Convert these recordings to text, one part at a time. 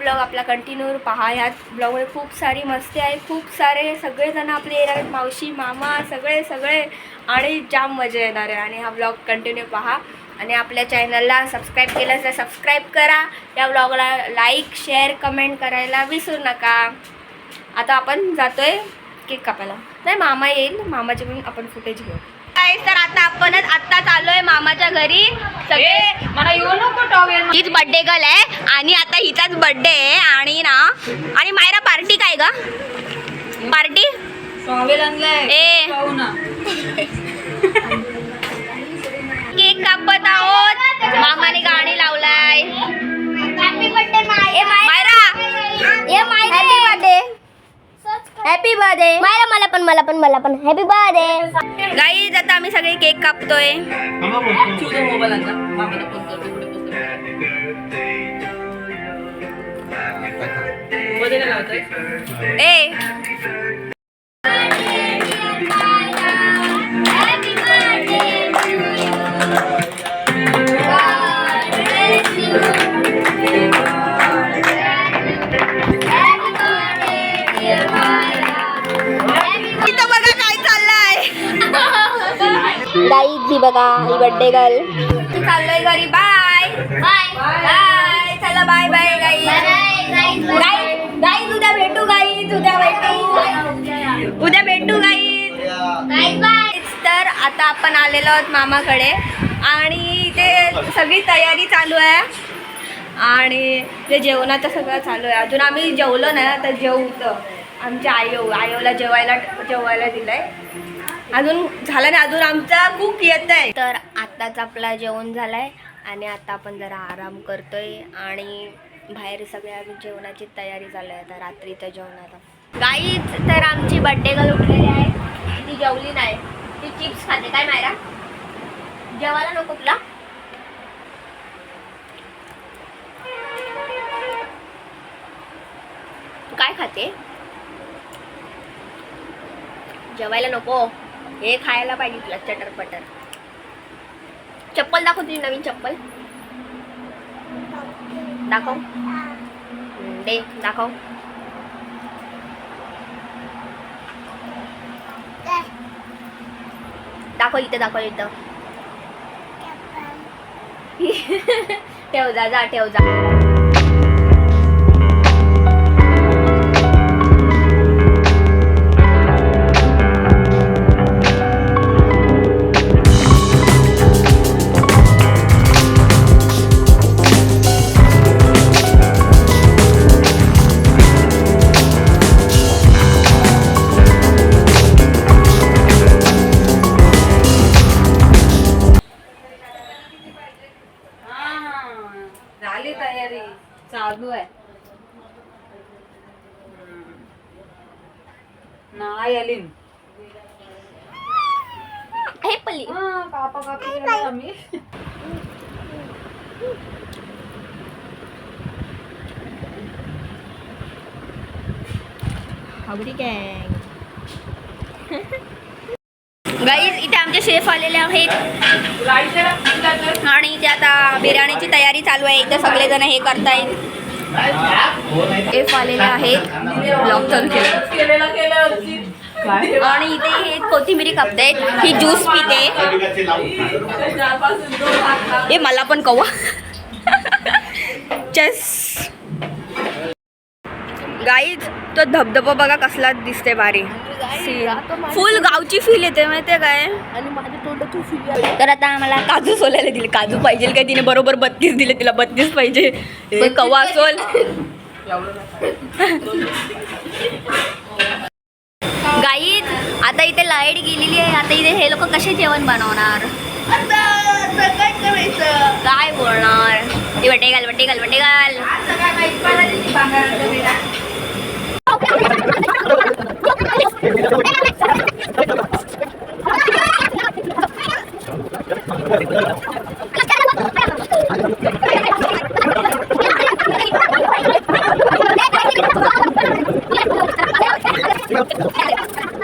Blog आपला continue पहा. ह्यात ब्लॉगमध्ये खूप सारी मस्ती आहे. खूप सारे सगळेजण आपले येणार आहेत. मावशी मामा सगळे सगळे. आणि जाम मजा येणार आहे. आणि हा ब्लॉग कंटिन्यू पहा. आणि आपल्या चॅनलला सबस्क्राईब केलं तर सबस्क्राईब करा. या ब्लॉगला लाईक शेअर कमेंट करायला विसरू नका. आता आपण जातो आहे केक कापायला. नाही मामा येईल. मामाचे पण आपण फुटेज घेऊ. काय तर आता आपणच आत्ताच आलोय मामाच्या घरी. सगळे मला येऊ नको टॉवेल हीच बर्थडे गर्ल आहे आणि आता हिचाच बर्थडे आहे आणि ना आणि मायरा पार्टी काय ग? पार्टी टॉवेल आणलाय ए. पाहू ना. केक कापत आहोत. मामाने गाणी लावलाय. पण मला पण मला पण. हॅपी बर्थडे गाईज आता आम्ही सगळे केक कापतोय. ए बघा ही बर्थडे गर्ल चाललोय घरी. बाय बाय चला बाय बाय गाई गाई गाई उद्या भेटू गाई उद्या भेटू. उद्या भेटू गाई तर आता आपण आलेलो आहोत मामाकडे. आणि इथे सगळी तयारी चालू आहे. आणि ते जेवणाचं सगळं चालू आहे. अजून आम्ही जेवलो नाही तर जेवतो. आमच्या आयो आयोला जेवायला जेवायला दिलंय. अजून झालं नाही अजून आमचा खूप येत आहे. तर आताच आपला जेवण झालाय आणि आता आपण जरा आराम करतोय आणि बाहेर सगळ्या जेवणाची तयारी चालू आहे आता रात्रीच्या जेवणाला गाईच तर आमची बड्डे गर्ल उठलेली आहे. ती जेवली नाही. ती चिप्स खाते. काय मायरा? जेवायला नको तुला. काय खाते? जेवायला नको. हे खायला पाहिजे तुला चटर पटर चप्पल दाखव तुझी नवीन चप्पल. दाखव. दे दाखव. दाखव इथं दाखव इथं. ठेव जा जा ठेव जा. हे केलं आम्ही. आवडी गँग. गाईज इथे आमचे शेफ आलेले आहेत. आणि इथे आता बिर्याणीची तयारी चालू आहे. इथे सगळेजण हे करतायत. शेफ आलेले आहेत. ब्लॉग चालू केलं. काय? आणि इथे हे कोथिंबिरी कापतायत ही ज्यूस पिते. हे मला पण कवा. चस. गाईज तो धबधबा बघा कसला दिसते भारी. फुल गावची फील येते माहितीये काय? आणि माझ्या तोंडाची फुली तर आता आम्हाला काजू सोलायला दिले. काजू पाहिजे काय तिने? बरोबर बत्तीस दिले. तिला बत्तीस पाहिजे. कवा सोल? आता इथे लाइट गेलेली आहे. आता इथे हे लोक कसे जेवण बनवणार? काय बोलणार? ते वटे घाल वटे घाल वटे घाल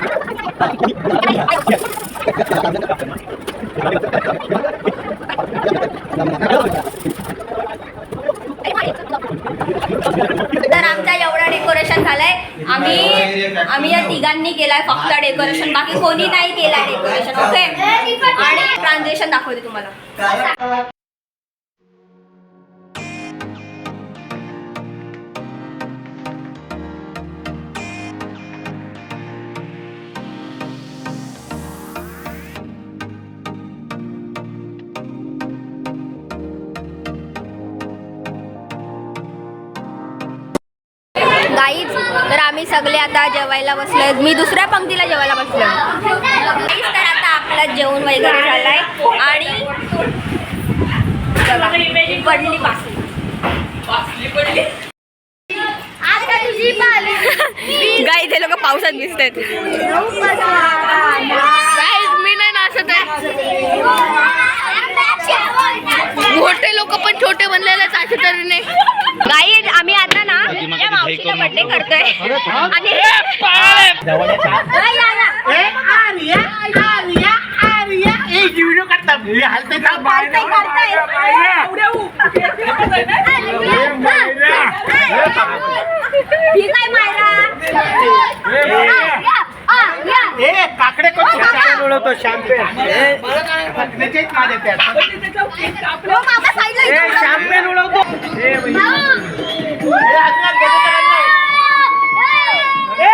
तर आमचा एवढा डेकोरेशन झालंय. आम्ही आम्ही या तिघांनी केलाय फक्त डेकोरेशन बाकी कोणी नाही केलाय डेकोरेशन ओके आणि ट्रान्झेक्शन दाखवते तुम्हाला. आम्ही सगळे आता जेवायला बसलोय मी दुसऱ्या पंक्तीला जेवायला बसलोय तर आता आपलं जेवण वगैरे झालंय. आणि पडली पासून गाई ते लोक पावसात भिजतात मी नाही नाचत आहे मोठे लोक पण छोटे बनलेले चाचे तरीने गाई आम्ही आता ना या मावशीचा बर्थडे करतोय. आणि गाई, मायरा काकडे शॅम्पेन. उडवतो शॅम्पेन माझ्या त्यात. हो, ए. शॅम्पेन उडवतो. ए नाही? ए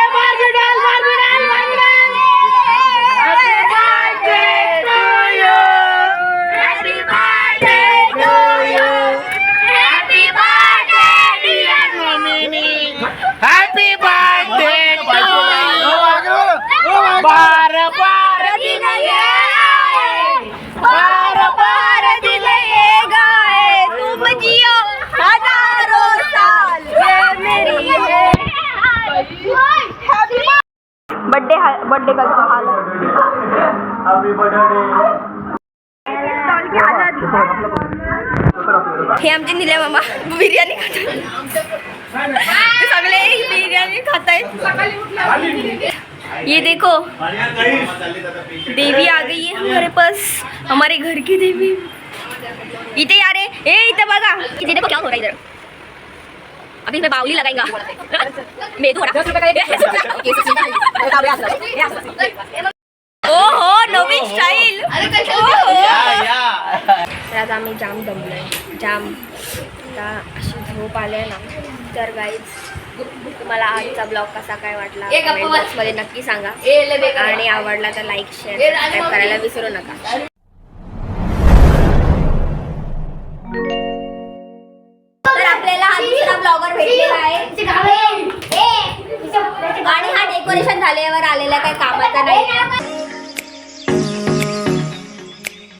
बर्थडे का हाल हे। आमचे निले मामा बिर्याणी खातात सगळे बिर्याणी खात आहेत ये देखो देवी आ गई है हमारे पास हमारे घर की देवी। इथे यार ए इथे बघा इथे देखो क्या हो रहा है इधर। अभी मैं बावली लगाएगा। मेदू ओ हो नवीन स्टाईल तर आता आम्ही जाम दमलोय जाम। आता अशी झोप आले ना। तर गाईज तुम्हाला आजचा ब्लॉग कसा काय वाटला? comment box मध्ये नक्की सांगा. आणि आवडला तर लाईक शेअर सबस्क्राईब करायला विसरू नका.